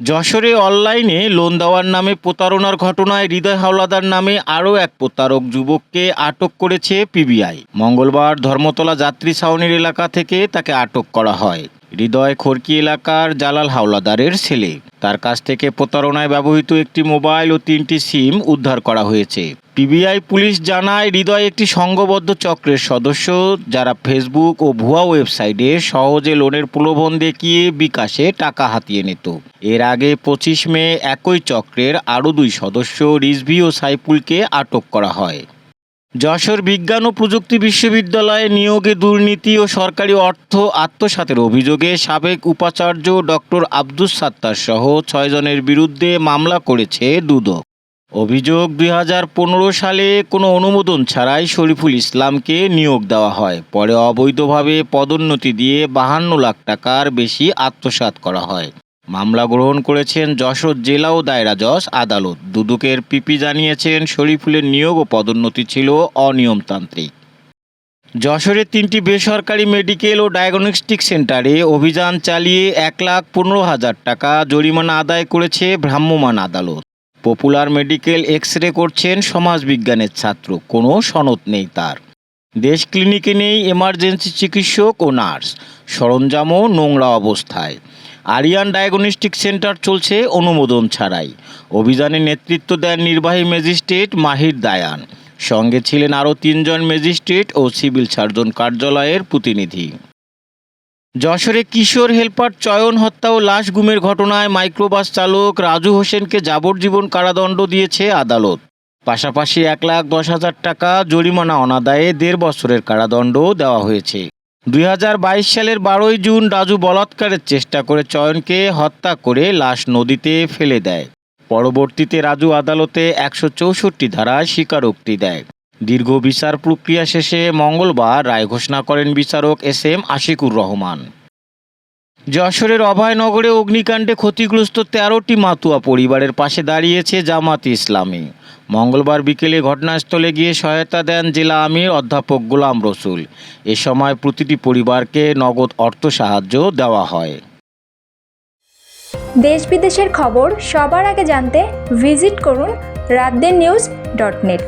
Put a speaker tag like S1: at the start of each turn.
S1: যশোরে অনলাইনে লোন দেওয়ার নামে প্রতারণার ঘটনায় হৃদয় হাওলাদার নামে আরও এক প্রতারক যুবককে আটক করেছে পিবিআই। মঙ্গলবার ধর্মতলা যাত্রী ছাউনির এলাকা থেকে তাকে আটক করা হয়। হৃদয় খড়কি এলাকার জালাল হাওলাদারের ছেলে। তার কাছ থেকে প্রতারণায় ব্যবহৃত একটি মোবাইল ও তিনটি সিম উদ্ধার করা হয়েছে। পিবিআই পুলিশ জানায়, হৃদয় একটি সংঘবদ্ধ চক্রের সদস্য, যারা ফেসবুক ও ভুয়া ওয়েবসাইটে সহজে লোনের প্রলোভন দেখিয়ে বিকাশে টাকা হাতিয়ে নিত। এর আগে পঁচিশ মে একই চক্রের আরও দুই সদস্য রিজভি ও সাইফুলকে আটক করা হয়। যশোর বিজ্ঞান ও প্রযুক্তি বিশ্ববিদ্যালয়ে নিয়োগে দুর্নীতি ও সরকারি অর্থ আত্মসাতের অভিযোগে সাবেক উপাচার্য ডক্টর আব্দুস সাত্তার সহ ছয়জনের বিরুদ্ধে মামলা করেছে দুদক। অভিযোগ, দুই হাজার পনেরো সালে কোনো অনুমোদন ছাড়াই শরীফুল ইসলামকে নিয়োগ দেওয়া হয়। পরে অবৈধভাবে পদোন্নতি দিয়ে বাহান্ন লাখ টাকার বেশি আত্মসাৎ করা হয়। মামলা গ্রহণ করেছেন যশোর জেলা ও দায়রা জজ আদালত। দুদকের পিপি জানিয়েছেন, শরীফুলের নিয়োগ ও পদোন্নতি ছিল অনিয়মতান্ত্রিক। যশোরের তিনটি বেসরকারি মেডিকেল ও ডায়াগনস্টিক সেন্টারে অভিযান চালিয়ে এক লাখ পনেরো হাজার টাকা জরিমানা আদায় করেছে ভ্রাম্যমাণ আদালত। পপুলার মেডিকেল এক্স রে করছেন সমাজবিজ্ঞানের ছাত্র, কোনো সনদ নেই তার। দেশ ক্লিনিকে নেই এমার্জেন্সি চিকিৎসক ও নার্স। সরঞ্জামও নোংরা অবস্থায়। আরিয়ান ডায়াগনস্টিক সেন্টার চলছে অনুমোদন ছাড়াই। অভিযানে নেতৃত্ব দেন নির্বাহী ম্যাজিস্ট্রেট মাহির দায়ান। সঙ্গে ছিলেন আরও তিনজন ম্যাজিস্ট্রেট ও সিভিল সার্জন কার্যালয়ের প্রতিনিধি। যশোরে কিশোর হেলপার চয়ন, হত্যা ও লাশ গুমের ঘটনায় মাইক্রোবাস চালক রাজু হোসেনকে যাবজ্জীবন কারাদণ্ড দিয়েছে আদালত। পাশাপাশি এক লাখ দশ হাজার টাকা জরিমানা অনাদায়ে দেড় বছরের কারাদণ্ডও দেওয়া হয়েছে। দুই হাজার বাইশ সালের বারোই জুন রাজু বলাৎকারের চেষ্টা করে চয়নকে হত্যা করে লাশ নদীতে ফেলে দেয়। পরবর্তীতে রাজু আদালতে একশো চৌষট্টি ধারায় স্বীকারোক্তি দেয়। দীর্ঘ বিচার প্রক্রিয়া শেষে মঙ্গলবার রায় ঘোষণা করেন বিচারক এস এম আশিকুর রহমান। যশোরের অভয়নগরে অগ্নিকাণ্ডে ক্ষতিগ্রস্ত তেরোটি মাতুয়া পরিবারের পাশে দাঁড়িয়েছে জামাত ইসলামী। মঙ্গলবার বিকেলে ঘটনাস্থলে গিয়ে সহায়তা দেন জেলা আমির অধ্যাপক গোলাম রসুল। এ সময় প্রতিটি পরিবারকে নগদ অর্থ সাহায্য দেওয়া হয়।
S2: দেশ বিদেশের খবর সবার আগে জানতে ভিজিট করুন রাতদের নিউজ ডট নেট।